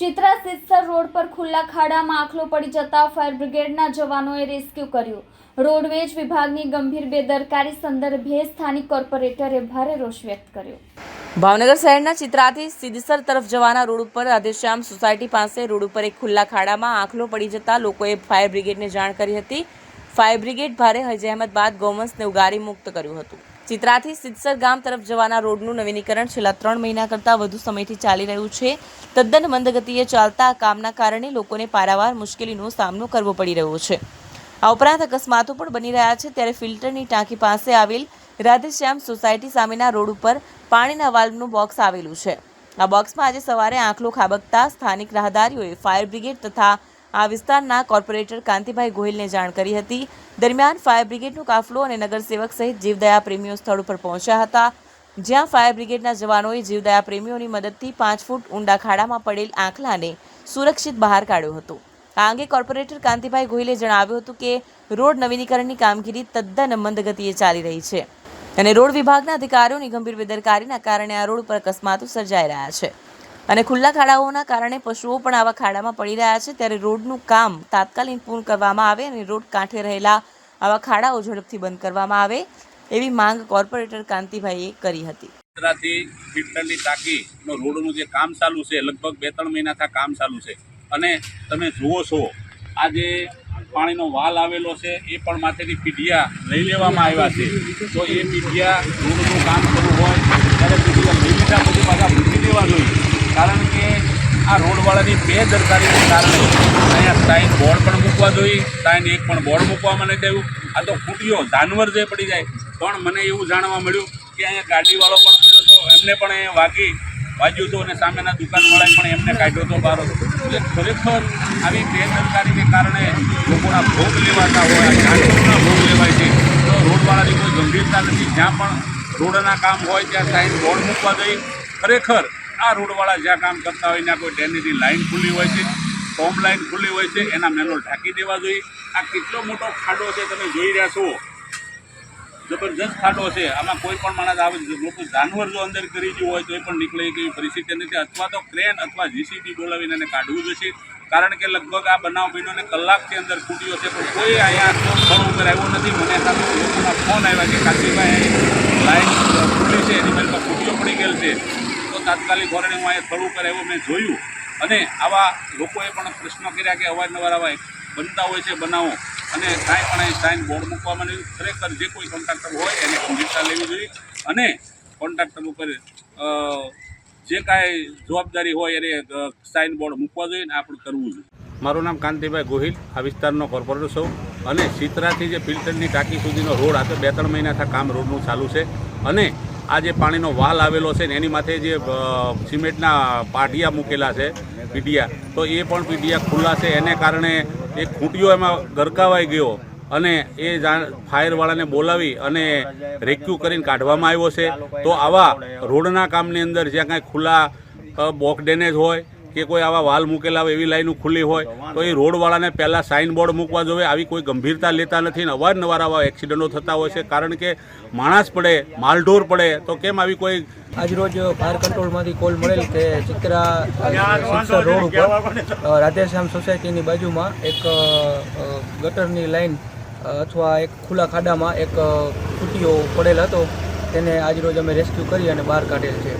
Chitra સિત્સર road પર ખુલ્લા ખાડામાં આખલો પડી જતા ફાયર બ્રિગેડના જવાનોએ રેસ્ક્યુ કર્યું. રોડવેજ વિભાગની ગંભીર બેદરકારી સંદર્ભે સ્થાનિક કોર્પોરેટરે ભારે રોષ વ્યક્ત કર્યો. ભાવનગર શહેરના ચિત્રાથી સિદ્ધસર તરફ જવાના રોડ ઉપર રાધેશ્યામ સોસાયટી પાસે રોડ ઉપર એક ખુલ્લા ખાડામાં આંખલો પડી જતા લોકોએ ફાયર બ્રિગેડને જાણ કરી હતી. ફાયર બ્રિગેડ ભારે હજેમત બાદ ગૌવંશને ઉગારી મુક્ત કર્યું હતું. ચિત્રાથી સિદ્ધસર ગામ તરફ જવાના રોડનું નવીનીકરણ છેલ્લા ત્રણ મહિના કરતાં વધુ સમયથી ચાલી રહ્યું છે. તદ્દન મંદગતિએ ચાલતા કામના કારણે લોકોને પારાવાર મુશ્કેલીનો સામનો કરવો પડી રહ્યો છે. આ ઉપરાંત અકસ્માતો પણ બની રહ્યા છે ત્યારે ફિલ્ટરની ટાંકી પાસે આવેલ રાધેશ્યામ સોસાયટી સામેના રોડ ઉપર પાણીના વાલ્વનું બોક્સ આવેલું છે. આ બોક્સમાં આજે સવારે આંખલો ખાબકતા સ્થાનિક રાહદારીઓએ ફાયર બ્રિગેડ તથા આ વિસ્તારના કોર્પોરેટર કાંતિભાઈ ગોહિલને જાણ કરી હતી. દરમિયાન ફાયર બ્રિગેડનો કાફલો અને નગરસેવક સહિત જીવદયા પ્રેમીઓ સ્થળ ઉપર પહોંચ્યા હતા. જ્યાં ફાયર બ્રિગેડના જવાનોએ જીવદયા પ્રેમીઓની મદદથી પાંચ ફૂટ ઊંડા ખાડામાં પડેલ આંખલાને સુરક્ષિત બહાર કાઢ્યો હતો. આ અંગે કોર્પોરેટર કાંતિભાઈ ગોહિલે જણાવ્યું હતું કે, રોડ નવીનીકરણની કામગીરી તદ્દન મંદગતિએ ચાલી રહી છે અને રોડ વિભાગના અધિકારીઓની ગંભીર બેદરકારીના કારણે આ રોડ પર અકસ્માતો સર્જાઈ રહ્યા છે. અને ખુલ્લા ખાડાઓના કારણે પશુઓ પણ આવા ખાડામાં પડી રહ્યા છે. ત્યારે રોડનું કામ તાત્કાલિક પૂર્ણ કરવામાં આવે અને રોડ કાંઠે રહેલા આવા ખાડાઓ ઝડપથી બંધ કરવામાં આવે એવી માંગ કોર્પોરેટર કાંતિભાઈએ કરી હતી. ફિલ્ટરની ટાંકીનો રોડનું જે કામ ચાલુ છે, લગભગ બે ત્રણ મહિનાથી કામ ચાલુ છે. અને તમે જુઓ છો, આ જે પાણીનો વાલ આવેલો છે, એ પણ માથેથી પીઢિયા લઈ લેવામાં આવ્યા છે. તો એ પીઢિયા રોડનું કામ કરવું હોય, ત્યારે પીઢિયા લઈ લીધા પછી પાછા ભૂલી લેવા જોઈએ. કારણ કે આ રોડવાળાની બેદરકારીને કારણે અહીંયા સાઈન બોર્ડ પણ મૂકવા જોઈએ, સાઈન એક પણ બોર્ડ મૂકવામાં નથી આવ્યું. આ તો ખૂટ્યો જાનવર જે પડી જાય. પણ મને એવું જાણવા મળ્યું કે અહીંયા ગાડીવાળો પણ પડ્યો હતો, એમને પણ અહીંયા વાગી વાગ્યું હતું અને સામેના દુકાનવાળાએ પણ એમને કાઢ્યો હતો બારો. એટલે ખરેખર આવી બેદરકારીને કારણે લોકોના ભોગ લેવાતા હોય જાનવરના ભોગ લેવાય છે. તો રોડવાળાની કોઈ ગંભીરતા નથી. જ્યાં પણ રોડના કામ હોય ત્યાં સાઈન બોર્ડ મૂકવા જોઈએ. ખરેખર આ રોડવાળા જ્યાં કામ કરતા હોય, ત્યાં કોઈ ડ્રેનેજની લાઈન ખુલ્લી હોય છે, ફોર્મ લાઇન ખુલ્લી હોય છે, એના મેનોલ ઢાંકી દેવા જોઈએ. આ કેટલો મોટો ખાડો છે તમે જોઈ રહ્યા છો. જબરજસ્ત ખાડો છે. આમાં કોઈ પણ માણસ આવે લોકો જાનવર જો અંદર કરી ગયું હોય તો એ પણ નીકળે એવી પરિસ્થિતિ નથી. અથવા તો ક્રેન અથવા જીસીબી બોલાવીને એને કાઢવું જોઈશે કારણ કે લગભગ આ બનાવ બન્યો ને કલાકથી અંદર ખૂટ્યો છે. પણ કોઈ અહીંયા સ્થળ ઉપર આવ્યો નથી. મને લોકોના ફોન આવ્યા કે કાશીભાઈ લાઈન ખુલ્લી છે, એની મેલમાં ખૂટ્યો પડી ગયેલ છે. તાત્કાલિક ધોરણે હું અહીંયા સ્થળ ઉપર આવ્યો મેં જોયું. અને આવા લોકોએ પણ પ્રશ્નો કર્યા કે અવારનવાર આવા બનતા હોય છે બનાવો. અને કાંઈ પણ અહીં સાઇન બોર્ડ મૂકવામાં નહીં. ખરેખર જે કોઈ કોન્ટ્રાક્ટર હોય એને ગંભીરતા લેવી જોઈએ. અને કોન્ટ્રાક્ટર ઉપર જે કાંઈ જવાબદારી હોય એને સાઇન બોર્ડ મૂકવા જોઈએ ને આપણે કરવું જોઈએ. મારું નામ કાંતિભાઈ ગોહિલ. આ વિસ્તારનો કોર્પોરેટર છું. અને સિત્રાથી જે ફિલ્ટરની ટાંકી સુધીનો રોડ આ તો બે ત્રણ મહિનાથી કામ રોડનું ચાલુ છે. અને આ જે પાણીનો વાલ આવેલો છે ને એની માથે જે સિમેન્ટના પાટિયા મૂકેલા છે પીડિયા તો એ પણ પીડિયા ખુલ્લા છે. એને કારણે એક ખૂંટીઓ એમાં ગરકાવાઈ ગયો અને એ ફાયરવાળાને બોલાવી અને રેક્યુ કરીને કાઢવામાં આવ્યો છે. તો આવા રોડના કામની અંદર જ્યાં કાંઈ ખુલ્લા બોક ડેનેજ હોય કે કોઈ આવા વાલ મૂકેલા હોય એવી લાઈનો ખુલ્લી હોય તો એ રોડવાળાને પહેલાં સાઇન બોર્ડ મૂકવા જોઈએ આવી કોઈ ગંભીરતા લેતા નથી ને અવારનવાર આવા એક્સિડન્ટો થતા હોય છે. કારણ કે માણસ પડે માલઢોર પડે તો કેમ આવી કોઈ આજરોજ ફાયર કંટ્રોલમાંથી કોલ મળેલ કે ચિત્રા રોડ ઉપર રાધેશ્યામ સોસાયટીની બાજુમાં એક ગટરની લાઈન અથવા એક ખુલ્લા ખાડામાં એક ખૂટીઓ પડેલ હતો. તેને આજરોજ અમે રેસ્ક્યુ કરી અને બહાર કાઢેલ છે.